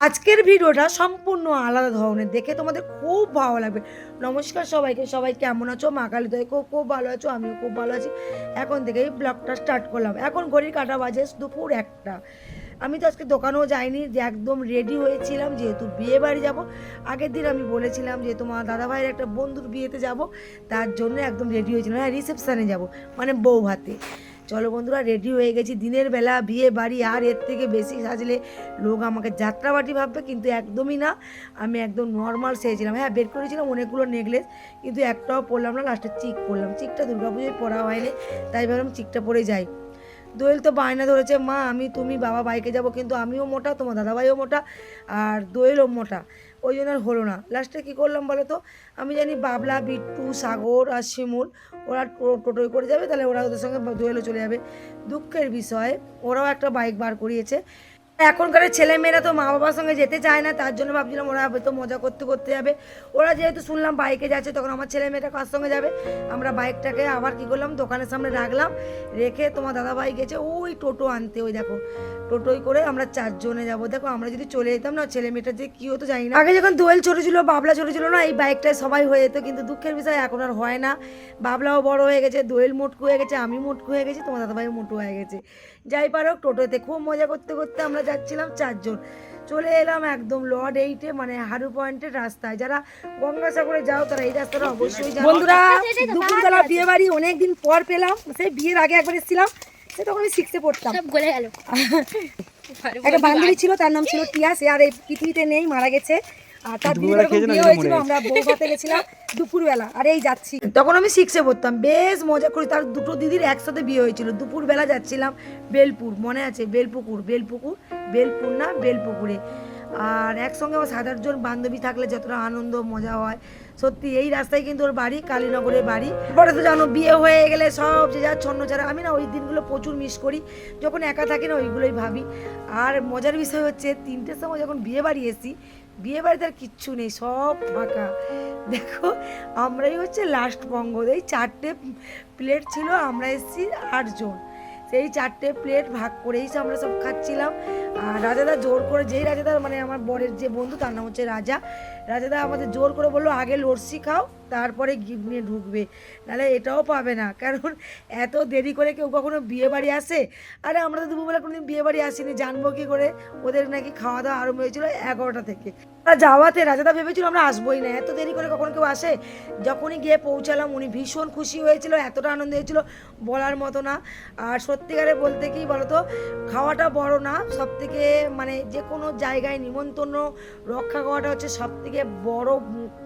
আজকের ভিডিওটা সম্পূর্ণ আলাদা ধরনের। দেখে তোমাদের খুব ভালো লাগবে। নমস্কার সবাইকে। সবাই কেমন আছো? মা কালী দয় খুব খুব ভালো আছো। আমিও খুব ভালো আছি। এখন থেকেই ব্লগটা স্টার্ট করলাম। এখন ঘড়ির কাটা বাজে দুপুর একটা। আমি তো আজকে দোকানেও যাইনি, যে একদম রেডি হয়েছিলাম, যেহেতু বিয়ে বাড়ি যাব। আগের দিন আমি বলেছিলাম যে তোমার দাদা ভাইয়ের একটা বন্ধুর বিয়েতে যাব। তার জন্য একদম রেডি হয়েছিলাম। হ্যাঁ রিসেপশানে যাব মানে বউ ভাতে চলো বন্ধুরা রেডি হয়ে গেছি। দিনের বেলা বিয়ে বাড়ি আর এর থেকে বেশি সাজলে লোক আমাকে যাত্রাবাটি ভাববে, কিন্তু একদমই না। আমি একদম নর্মাল সেজেছিলাম। হ্যাঁ বের করেছিলাম অনেকগুলো নেকলেস কিন্তু একটাও পরলাম না লাস্টে চিক পরলাম। চিকটা দুর্গাপুজোয় পরা হয়নি, তাই ভাবলাম চিকটা পরে যাই। দোয়েল তো বায়না ধরেছে, মা, আমি তুমি বাবা বাইকে যাব, কিন্তু আমিও মোটা, তোমার দাদাভাইও মোটা, আর দোয়েলও মোটা। ওই জন্য আর হলো না। লাস্টে কী করলাম বলো তো? আমি জানি বাবলা, বিট্টু, সাগর আর শিমুল, ওরা টোটোয় করে যাবে, তাহলে ওরা ওদের সঙ্গে দোয়েলও চলে যাবে। দুঃখের বিষয়, ওরাও একটা বাইক বার করিয়েছে। এখনকার ছেলে মেয়েরা তো মা বাবার সঙ্গে যেতে চায় না, তার জন্য ভাবছিলাম ওরা হয়তো মজা করতে করতে যাবে। ওরা যেহেতু শুনলাম বাইকে যাচ্ছে, তখন আমার ছেলে মেয়েটা কার সঙ্গে যাবে? আমরা বাইকটাকে আবার কি করলাম, দোকানের সামনে রাখলাম, রেখে তোমার দাদা ভাই গেছে, ওই টোটো আনতে, ওই দেখো। টোটোই করে আমরা চারজনে যাব। দেখো, আমরা যদি চলে যেতাম না ছেলে মেয়েটা যে কি হতো জানি না। আগে যখন দোয়েল ছোটো ছিল বাবলা ছোটো ছিল না, এই বাইকটায় সবাই হয়ে যেত, কিন্তু দুঃখের বিষয় এখন আর হয় না। বাবলাও বড় হয়ে গেছে, দোয়েল মোটকু হয়ে গেছে, আমি মোটকু হয়ে গেছি, তোমার দাদাভাইও মোটু হয়ে গেছে। যাই পারো টোটোতে খুব মজা করতে করতে আমরা যাচ্ছিলাম চারজন। চলে এলাম একদম লর্ড এইটে মানে হারু পয়েন্টের রাস্তায়। যারা গঙ্গাসাগরে যাও তারা এই রাস্তাটা অবশ্যই বন্ধুরা দুপুরবেলা বিয়ে বাড়ি অনেকদিন পর পেলাম। সেই বিয়ের আগে একবার এসেছিলাম সে তখন আমি সিক্সে পড়তাম। সব গেল। একটা বান্ধবী ছিল তার নাম ছিল টিয়া। সে আর এই পৃথিবীতে নেই মারা গেছে। আর তার বিয়ে হয়েছিল আমরা বউ গেছিলাম দুপুরবেলা। আর এই যাচ্ছি। তখন আমি সিক্সে পড়তাম। বেশ মজা করি। তার দুটো দিদির একসাথে বিয়ে হয়েছিল। দুপুরবেলা যাচ্ছিলাম বেলপুর। মনে আছে? বেলপুকুর বেলপুকুর বেলপুর না বেলপুকুরে। আর একসঙ্গে আমার সাত আটজন বান্ধবী থাকলে যতটা আনন্দ মজা হয়। সত্যি এই রাস্তায় কিন্তু ওর বাড়ি কালীনগরের বাড়ি। পরে তো জানো বিয়ে হয়ে গেলে সব যে যার ছন্ন ছাড়া। আমি না ওই দিনগুলো প্রচুর মিস করি। যখন একা থাকি না ওইগুলোই ভাবি। আর মজার বিষয় হচ্ছে তিনটের সময় যখন বিয়ে বাড়ি এসি বিয়ে বাড়িতে আর কিচ্ছু নেই, সব ফাঁকা। দেখো, আমরাই হচ্ছে লাস্ট বঙ্গদ এই চারটে প্লেট ছিল, আমরা এসেছি আটজন। সেই চারটে প্লেট ভাগ করেই আমরা সব খাচ্ছিলাম। রাজাদা জোর করে, যেই রাজাদা মানে আমার বরের যে বন্ধু, তার নাম হচ্ছে রাজা। রাজাদা আমাদের জোর করে বলল, আগে লস্যি খাও, তারপরে গিফট নিয়ে ঢুকবে। নাহলে এটাও পাবে না। কারণ এত দেরি করে কেউ কখনো বিয়ে বাড়ি আসে? আরে আমরা তো দুপুরবেলা কোনোদিন বিয়ে বাড়ি আসিনি। জানব কি করে? ওদের নাকি খাওয়া দাওয়া আরম্ভ হয়েছিল এগারোটা থেকে। যাওয়াতে রাজাদা ভেবেছিল, আমরা আসবোই না। এত দেরি করে কখন কেউ আসে? যখনই গিয়ে পৌঁছালাম, উনি ভীষণ খুশি হয়েছিল, এতটা আনন্দ হয়েছিল, বলার মতো না। আর সত্যিকারে বলতে কি বলতো, খাওয়াটা বড় না, সব থেকে মানে যে কোনো জায়গায় নিমন্ত্রণ রক্ষা করাটা হচ্ছে সব থেকে বড়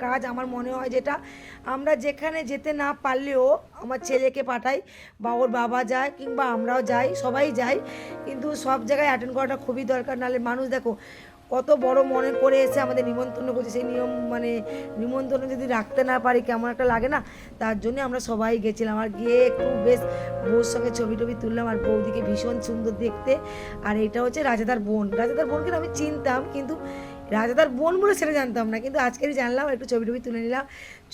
কাজ আমার মনে হয় যেটা। আমরা যেখানে যেতে না পারলেও আমার ছেলেকে পাঠাই বা ওর বাবা যায় কিংবা আমরাও যাই, সবাই যাই। কিন্তু সব জায়গায় অ্যাটেন্ড করাটা খুবই দরকার। নাহলে মানুষ দেখো কত বড় মনে করে এসে আমাদের নিমন্ত্রণ করছে। সেই নিয়ম মানে নিমন্ত্রণ যদি রাখতে না পারি, কেমন একটা লাগে না? তার জন্য আমরা সবাই গেছিলাম। আর গিয়ে একটু বেশ বউর সঙ্গে ছবি টবি তুললাম আর বৌদিকে ভীষণ সুন্দর দেখতে। আর এটা হচ্ছে রাজাদার বোন। রাজাদার বোনকে আমি চিনতাম, কিন্তু রাজাদার বোন বলে সেটা জানতাম না। কিন্তু আজকেরই জানলাম একটু ছবি টবি তুলে নিলাম।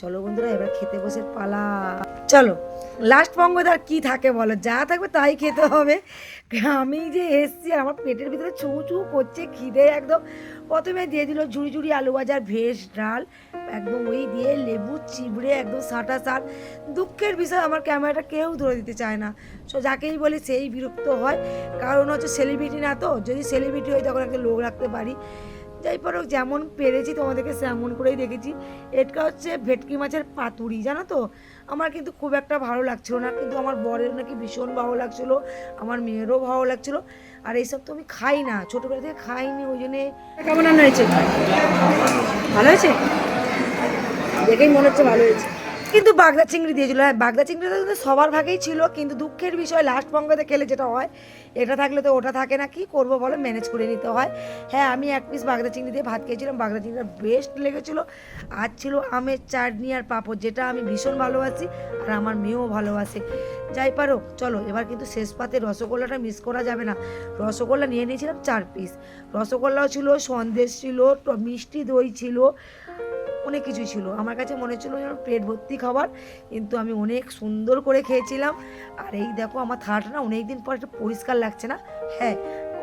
চলো বন্ধুরা, এবার খেতে বসে পালা। চলো লাস্ট পঙ্গদার কি থাকে বলো? যা থাকবে তাই খেতে হবে। আমি যে এসছি আমার পেটের ভিতরে চু চু করছে, খিদে একদম। প্রথমে দিয়ে দিল ঝুড়ি ঝুড়ি আলু ভাজার ভেজ ডাল, একদম ওই দিয়ে লেবু, চিবড়ে, একদম সাঁটা সাট দুঃখের বিষয়, আমার ক্যামেরাটা কেউ ধরে দিতে চায় না। সো যাকেই বলি, সেই বিরক্ত হয়। কারণ হচ্ছে সেলিব্রিটি না তো, যদি সেলিব্রিটি হয়, তখন একটা লোক রাখতে পারি। যাই পারো যেমন পেরেছি তোমাদেরকে সেমন করেই দেখেছি। এটা হচ্ছে ভেটকি মাছের পাতুরি, জানো তো? আমার কিন্তু খুব একটা ভালো লাগছিল না, কিন্তু আমার বরের নাকি ভীষণ ভালো লাগছিল, আমার মেয়েরও ভালো লাগছিল, আর এইসব তো আমি খাই না, ছোটোবেলা থেকে খাইনি, ওই জন্যে। কেমন হয়েছে? ভালো হয়েছে? দেখেই মনে হচ্ছে ভালো হয়েছে। কিন্তু বাগদা চিংড়ি দিয়েছিল। হ্যাঁ বাগদা চিংড়িটা কিন্তু সবার ভাগেই ছিল, কিন্তু দুঃখের বিষয় লাস্ট বঙ্গতে খেলে যেটা হয়, এটা থাকলে তো ওটা থাকে না, কি করব বলো ম্যানেজ করে নিতে হয়। হ্যাঁ আমি এক পিস বাগদা চিংড়ি দিয়ে ভাত খেয়েছিলাম, বাগদা চিংড়িটা বেস্ট লেগেছিলো। আর ছিল আমের চাটনি আর পাঁপড়, যেটা আমি ভীষণ ভালোবাসি আর আমার মেয়েও ভালোবাসে। যাই পারো, চলো, এবার কিন্তু শেষ পাতে রসগোল্লাটা মিস করা যাবে না। রসগোল্লা নিয়ে নিয়েছিলাম চার পিস রসগোল্লাও ছিল, সন্দেশ ছিল মিষ্টি দই ছিল অনেক কিছুই ছিল। আমার কাছে মনে হচ্ছিল যেন পেট ভর্তি খাবার, কিন্তু আমি অনেক সুন্দর করে খেয়েছিলাম। আর এই দেখো, আমার থালাটা না অনেক দিন পর একটু পরিষ্কার লাগছে না। হ্যাঁ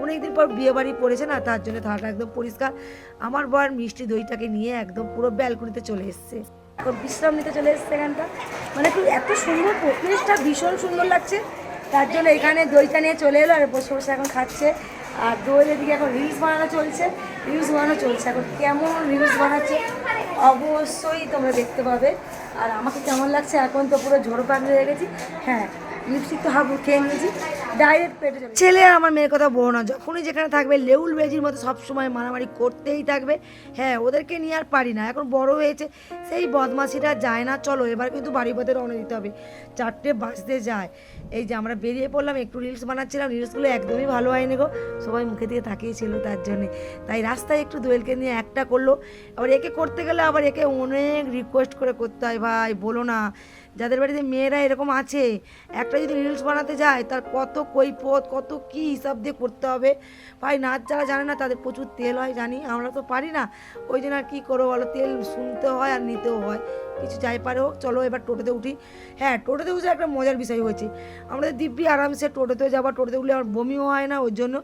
অনেক দিন পর বিয়ে বাড়ি পড়েছে না, তার জন্য থালাটা একদম পরিষ্কার। আমার বর মিষ্টি দইটাকে নিয়ে একদম পুরো ব্যালকনিতে চলে এসছে। বিশ্রাম নিতে চলে এসছে এখানটা। মানে একটু এত সুন্দর পরিবেশটা, ভীষণ সুন্দর লাগছে। তার জন্য এখানে দইটা নিয়ে চলে এলো আর বসে বসে এখন খাচ্ছে। আর দোয়েল এদিকে এখন রিলস বানানো চলছে রিলস বানানো চলছে। এখন কেমন রিলস বানাচ্ছে অবশ্যই তোমরা দেখতে পাবে। আর আমাকে কেমন লাগছে এখন তো পুরো ঝোড়ো পাক হয়ে গেছি। হ্যাঁ লিপস্টিক তো হাবু, খেয়ে নিয়েছি। ছেলে আমার মেয়ের কথা বলো না, যখনই যেখানে থাকবে, লেউল বেজির মতো সবসময় মারামারি করতেই থাকবে। হ্যাঁ ওদেরকে নিয়ে আর পারি না। এখন বড় হয়েছে, সেই বদমাসিটা যায় না। চলো, এবার কিন্তু বাড়ি পথে রওনা দিতে হবে। চারটে বাজতে যায়। এই যে আমরা বেরিয়ে পড়লাম, একটু রিলস বানাচ্ছিলাম। রিলসগুলো একদমই ভালো হয়নি গো। সবাই মুখে দিয়ে তাকিয়েছিল তার জন্যে। তাই রাস্তায় একটু দোয়েলকে নিয়ে একটা করল। আবার একে করতে গেলে আবার একে অনেক রিকোয়েস্ট করে করতে হয়। ভাই, বলো না। যাদের বাড়িতে মেয়েরা এরকম আছে, একটা যদি রিলস বানাতে যায়, তার কত কৈপথ কত কি হিসাব দিয়ে করতে হবে? ভাই, নাচ যারা জানে না, তাদের প্রচুর তেল হয়, জানি, আমরা তো পারি না। ওই জন্য আর কী করব বলো? তেল শুনতে হয় আর নিতেও হয়। কিছু যাই পারে হোক, চলো এবার টোটোতে উঠি। হ্যাঁ টোটোতে উঠে একটা মজার বিষয় হয়েছে। আমাদের দিব্যি আরামসে টোটোতে যাব, টোটোতে উঠলে আমার বমিও হয় না ওর জন্য।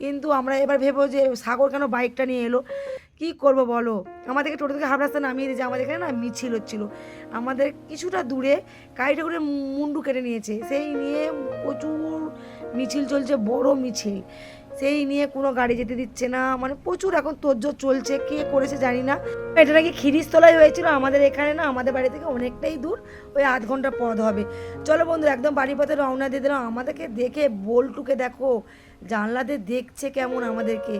কিন্তু আমরা এবার ভেবো যে সাগর কেন বাইকটা নিয়ে এলো? কি করব বলো? আমাদেরকে টোটো থেকে হাফ রাস্তা নামিয়ে দিয়েছে, আমাদের এখানে না মিছিল হচ্ছিল। আমাদের কিছুটা দূরে গাড়িটা করে মুন্ডু কেটে নিয়েছে। সেই নিয়ে প্রচুর মিছিল চলছে, বড় মিছিল। সেই নিয়ে কোনো গাড়ি যেতে দিচ্ছে না মানে প্রচুর এখন তোরজোর চলছে, কে করেছে জানি না। এটা নাকি খিরিস্তলায় হয়েছিল, আমাদের এখানে না, আমাদের বাড়ি থেকে অনেকটাই দূর, ওই আধ ঘণ্টা পথ হবে। চলো বন্ধু একদম বাড়ি পথে রওনা দিয়ে দিলাম। আমাদেরকে দেখে বোলটুকে দেখো, জানলাতে দেখছে কেমন আমাদেরকে।